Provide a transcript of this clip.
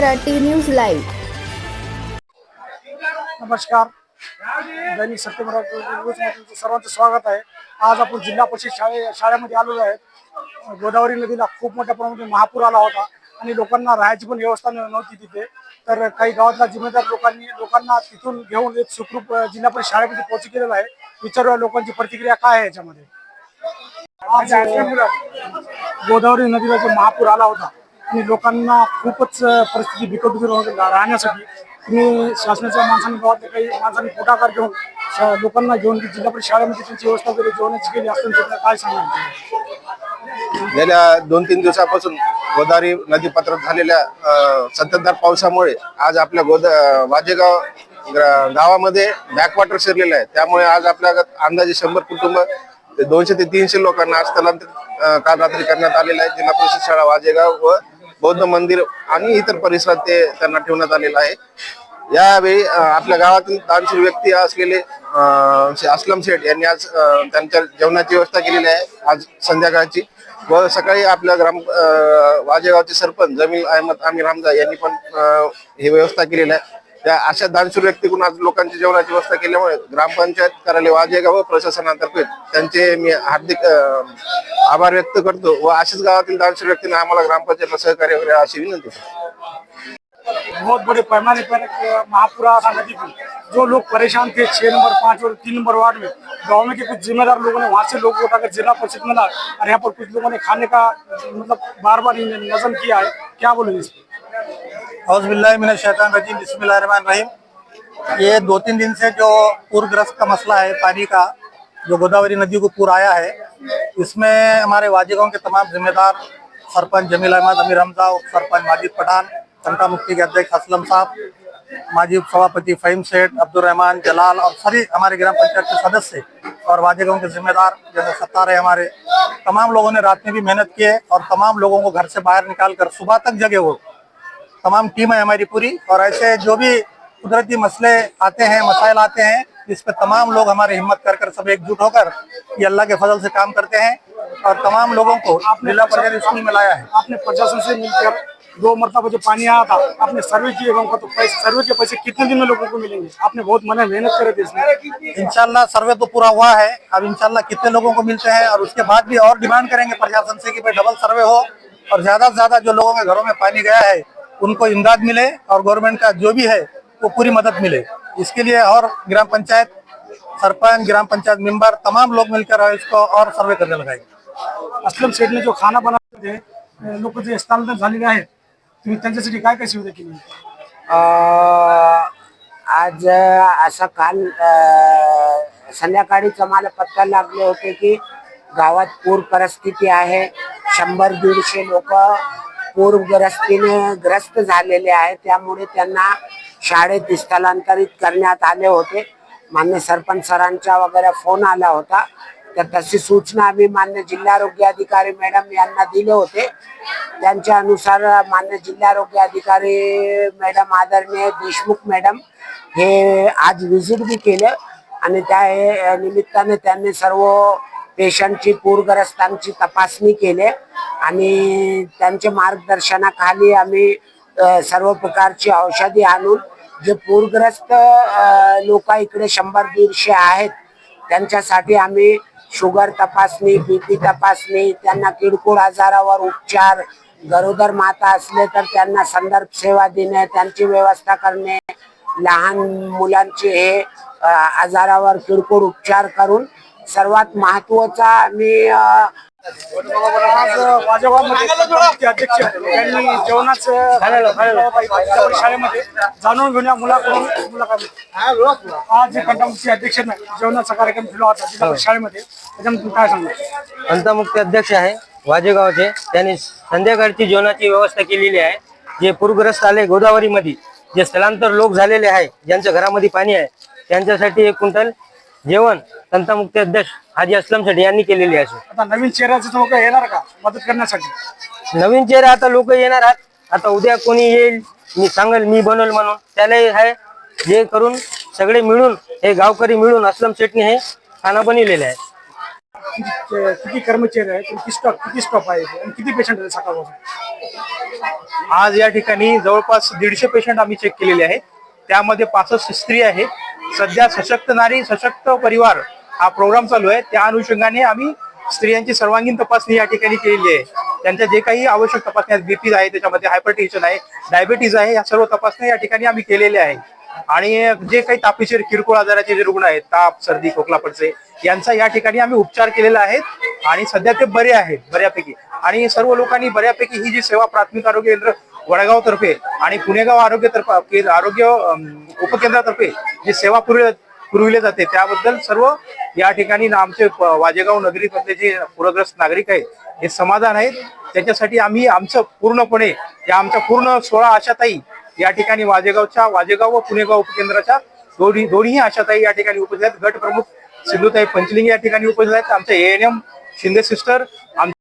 Marathi news live. नमस्कार. दैनिक सत्य मराठी सर्वांचं स्वागत आहे. आज आपण जिल्हा परिषद शाळे शाळेमध्ये आलेलो आहे. गोदावरी नदीला खूप मोठ्या प्रमाणात महापूर आला होता आणि लोकांना राहायची पण व्यवस्था न- नव्हती तिथे. तर काही गावातल्या जिम्मेदार लोकांनी लोकांना तिथून घेऊन एक सुखरूप जिल्हा परिषद शाळेमध्ये पोहोच केलेला आहे. विचारूया लोकांची प्रतिक्रिया काय आहे याच्यामध्ये. आज गोदावरी नदीला जो महापूर आला होता आणि लोकांना खूपच परिस्थिती बिकट होती राहण्यासाठी तुम्ही शासनाच्या माणसांनी गावातल्या काही माणसांनी पुढाकार घेऊन लोकांना घेऊन जिल्हा परिषद शाळेमध्ये त्यांची व्यवस्था वगैरे जेवणाची केली असताना काय सांगणार गेल्या दोन तीन दिवसापासून गोदावरी नदी पात्रात झालेल्या संततधार पावसामुळे आज आपल्या गोदा वाजेगाव गावामध्ये बॅकवॉटर शिरलेलं आहे. त्यामुळे आज आपल्या अंदाजे शंभर कुटुंब ते दोनशे ते तीनशे लोकांना आज स्थलांतरित काल रात्री करण्यात आलेलं आहे. जिल्हा परिषद शाळा वाजेगाव व बौद्ध मंदिर आणि इतर परिसरात ते त्यांना ठेवण्यात आलेलं आहे. यावेळी आपल्या गावातील दानशूर व्यक्ती असलेले श्री असलम शेठ यांनी आज त्यांच्या जेवणाची व्यवस्था केलेली आहे. आज संध्याकाळची व सकाळी आपल्या ग्राम वाजेगावचे सरपंच जमील अहमद आमिर हमजा यांनी पण ही व्यवस्था केलेली आहे. त्या अशा दानशूर व्यक्तीकडून आज लोकांची जेवणाची व्यवस्था केल्यामुळे ग्रामपंचायत कार्यालय वाजेगाव व प्रशासनातर्फे त्यांचे मी हार्दिक आभार व्यक्त करतो व अशाच गावातील दानशूर व्यक्तींना आम्हाला ग्रामपंचायतला सहकार्य वगैरे अशी विनंती बहुत बड़े पैमाने पर महापुरा था नदी पर जो लोग परेशान थे छह नंबर पाँच और तीन नंबर वार्ड में गांव में के कुछ जिम्मेदार लोगों ने वहां से लोग उठाकर जिला परिषद में ला और यहाँ पर कुछ लोगों ने खाने का मतलब बार बार नजम किया है। क्या बोलेंगे इस पर हौजबिल्लाशैतानरजीम रहीम ये दो तीन दिन से जो पूरग्रस्त का मसला है, पानी का, जो गोदावरी नदी को पूर आया है, इसमें हमारे वाजीगांव के तमाम जिम्मेदार सरपंच जमील अहमद, अमीर हमजा, उप सरपंच माजिद पठान तंटा मुक्ति के अध्यक्ष असलम साहब, माजी उप सभापति फहीम सेठ अब्दुल रहमान, जलाल और सभी हमारे ग्राम पंचायत के सदस्य और वाजेगांव के जिम्मेदार जैसे सत्तार है हमारे, तमाम लोगों ने रात में भी मेहनत की है और तमाम लोगों को घर से बाहर निकाल कर सुबह तक जगे वो तमाम टीम है हमारी पूरी। और ऐसे जो भी कुदरती मसले आते हैं मसाइल आते हैं इस पे तमाम लोग हमारे हिम्मत कर कर सब एकजुट होकर ये अल्लाह के फजल से काम करते हैं। और तमाम लोगों को जिला परिषद स्कूल में लाया है। आपने प्रशासन से मिलकर दो मरतबा जो पानी आया था आपने सर्वे किए लोगों का तो पैसे सर्वे के पैसे कितने दिन में लोगों को मिलेंगे? आपने बहुत मन मेहनत करे थे इसमें। इनशाला सर्वे तो पूरा हुआ है। अब इनशाला कितने लोगों को मिलते हैं और उसके बाद भी और डिमांड करेंगे प्रशासन से कि भाई डबल सर्वे हो। और ज़्यादा से ज़्यादा जो लोगों के घरों में पानी गया है उनको इमदाद मिले और गवर्नमेंट का जो भी है वो पूरी मदद मिले। इसके लिए और ग्राम पंचायत सरपंच ग्राम पंचायत मेंबर तमाम लोग मिलकर इसको और सर्वे करने लगाएँगे असलम शेठने जो खाना बनवले होते लोक जे स्थलांतर झालेले आहेत तुम्ही त्यांच्यासाठी काय काय सुविधा केली? आज असं काल संध्याकाळीच आम्हाला पत्ता लागले होते की गावात पूर परिस्थिती आहे. शंभर दीडशे लोक पूरग्रस्तीने ग्रस्त झालेले आहे त्यामुळे त्यांना शाळेत स्थलांतरित करण्यात आले होते. मान्य सरपंच सरांचा वगैरे फोन आला होता. तर तशी सूचना आम्ही मान्य जिल्हारोग्य अधिकारी मॅडम यांना दिले होते. त्यांच्या अनुसार मान्य जिल्हारोग्य अधिकारी मॅडम आदरणीय देशमुख मॅडम हे आज व्हिजिट बी केलं. आणि त्या निमित्ताने त्यांनी सर्व पेशंटची पूरग्रस्तांची तपासणी केली आणि त्यांच्या मार्गदर्शनाखाली आम्ही सर्व प्रकारची औषधी आणून जे पूरग्रस्त लोक इकडे शंभर दीडशे आहेत त्यांच्यासाठी आम्ही शुगर तपासणी बीपी तपासणी त्यांना किरकोळ आजारावर उपचार गरोदर माता असले तर त्यांना संदर्भ सेवा देणे त्यांची व्यवस्था करणे लहान मुलांचे हे आजारावर किरकोळ उपचार करून सर्वात महत्त्वाचा आम्ही अ, आज वाजेगावमध्ये पंचायतचे अध्यक्ष यांनी जेवणाचं जिल्हा शाळेमध्ये जाणून घेऊन या मुलाकडून मुलाखत. आज जे कंटामुक्ती अध्यक्ष जेवणाचा कार्यक्रम ठेवला होता जिल्हा शाळेमध्ये त्याच्यामध्ये काय अंतमुक्ती अध्यक्ष आहे वाजेगावचे. त्यांनी संध्याकाळची जेवणाची व्यवस्था केलेली आहे. जे पूरग्रस्त आले गोदावरीमध्ये जे स्थलांतर लोक झालेले आहे ज्यांच्या घरामध्ये पाणी आहे त्यांच्यासाठी एक क्विंटल जेवण तंतामुक्ती अध्यक्ष हाजी असलम शेट्टी यांनी केलेली आहे. आता नवीन चेहऱ्याचे लोक येणार का मदत करण्यासाठी? नवीन चेहरे आता लोक येणार आहेत. आता उद्या कोणी येईल मी सांगेल मी बनवल म्हणून. त्यालाही आहे जे करून सगळे मिळून हे गावकरी मिळून असलम शेटने हे खाना बनवलेले आहे. किती कर्मचारी आहेत? किती स्टॉप किती स्टॉप आहे? आणि किती पेशंट आहे सकाळपासून? आज या ठिकाणी जवळपास दीडशे पेशंट आम्ही चेक केलेले आहे त्यामध्ये पासष्ट स्त्री आहे. सध्या सशक्त नारी सशक्त परिवार हा प्रोग्राम चालू आहे. त्या अनुषंगाने आम्ही स्त्रियांची सर्वांगीण तपासणी या ठिकाणी केलेली आहे. त्यांच्या जे काही आवश्यक तपासण्या बीपी आहे त्याच्यामध्ये हायपर आहे डायबेटीज आहे या सर्व तपासण्या या ठिकाणी आम्ही केलेल्या आहे आणि जे काही तापेशीर किरकोळ आजाराचे जे रुग्ण आहेत ताप सर्दी खोकला पडसे यांचा या ठिकाणी आम्ही उपचार केलेला आहे आणि सध्या ते बरे आहेत बऱ्यापैकी. आणि सर्व लोकांनी बऱ्यापैकी ही जी सेवा प्राथमिक आरोग्य केंद्र वडगाव तर्फे आणि पुणेगाव आरोग्य तर्फे आरोग्य उपकेंद्रातर्फे जी सेवा पुरविल्या पुरविले जाते त्याबद्दल सर्व या ठिकाणी ना आमचे वाजेगाव नगरीमधले जे पूरग्रस्त नागरिक आहेत हे समाधान आहेत. त्याच्यासाठी आम्ही आमचं पूर्णपणे या आमच्या पूर्ण सोळा आशाताई या ठिकाणी वाजेगावच्या वाजेगाव व पुणेगाव उपकेंद्राच्या दोन्ही दोन्ही आशाताई या ठिकाणी उपस्थित आहेत. गट प्रमुख सिंधुताई पंचलिंग या ठिकाणी उपस्थित आहेत. आमच्या एएनएम शिंदे सिस्टर आम